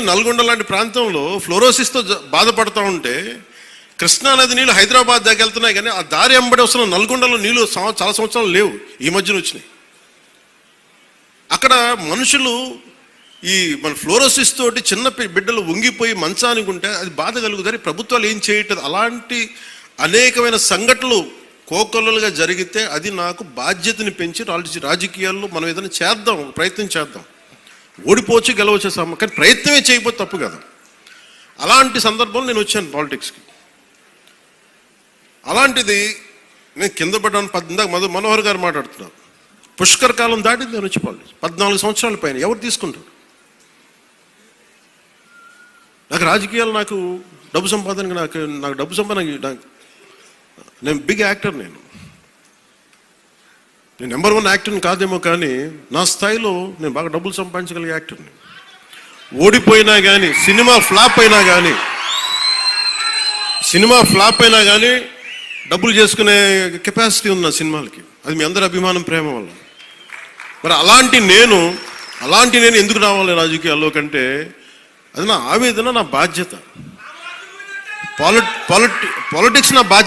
నల్గొండ లాంటి ప్రాంతంలో ఫ్లోరోసిస్తో బాధపడుతూ బాధపడతా ఉంటే కృష్ణా నది నీళ్ళు హైదరాబాద్ దాకా వెళ్తున్నాయి కానీ ఆ దారి ఎంబడి వస్తున్న నల్గొండలో నీళ్ళు చాలా సంవత్సరాలు లేవు. ఈ మధ్యన వచ్చినాయి. అక్కడ మనుషులు ఈ మన ఫ్లోరోసిస్ తోటి చిన్న పి- బిడ్డలు వంగిపోయి మంచానికి ఉంటే అది బాధ కలుగుతుంది. ప్రభుత్వాలు ఏం చేయట్లేదు అలాంటి అనేకమైన సంఘటనలు కోకొల్లలుగా జరిగితే అది నాకు బాధ్యతని పెంచి రాజకీయాల్లో మనం ఏదైనా చేద్దాం ప్రయత్నం చేద్దాం. ఓడిపోవచ్చు గెలవచ్చు సమ కానీ ప్రయత్నమే చేయకపోతే తప్పు కదా. అలాంటి సందర్భంలో నేను వచ్చాను పాలిటిక్స్కి. అలాంటిది నేను కింద పడ్డాను పద్ మధు మనోహర్ గారు మాట్లాడుతున్నారు. పుష్కర్ కాలం దాటింది నేను వచ్చి పాలిటిక్స్. పద్నాలుగు సంవత్సరాల పైన ఎవరు తీసుకుంటారు? నాకు రాజకీయాలు నాకు డబ్బు సంపాదనకి నాకు నాకు డబ్బు సంపాదన నాకు నేను బిగ్ యాక్టర్ నేను. నేను నెంబర్ వన్ యాక్టర్ని కాదేమో కానీ నా స్థాయిలో నేను బాగా డబ్బులు సంపాదించగలిగే యాక్టర్ని. ఓడిపోయినా కానీ సినిమా ఫ్లాప్ అయినా కానీ సినిమా ఫ్లాప్ అయినా కానీ డబ్బులు చేసుకునే కెపాసిటీ ఉంది నా సినిమాలకి. అది మీ అందరి అభిమానం ప్రేమ వల్ల. మరి అలాంటి నేను అలాంటి నేను ఎందుకు రావాలి రాజకీయాల్లో కంటే అది నా ఆవేదన నా బాధ్యత. పాలిట్ పాలిటిక్స్ నా బాధ్యత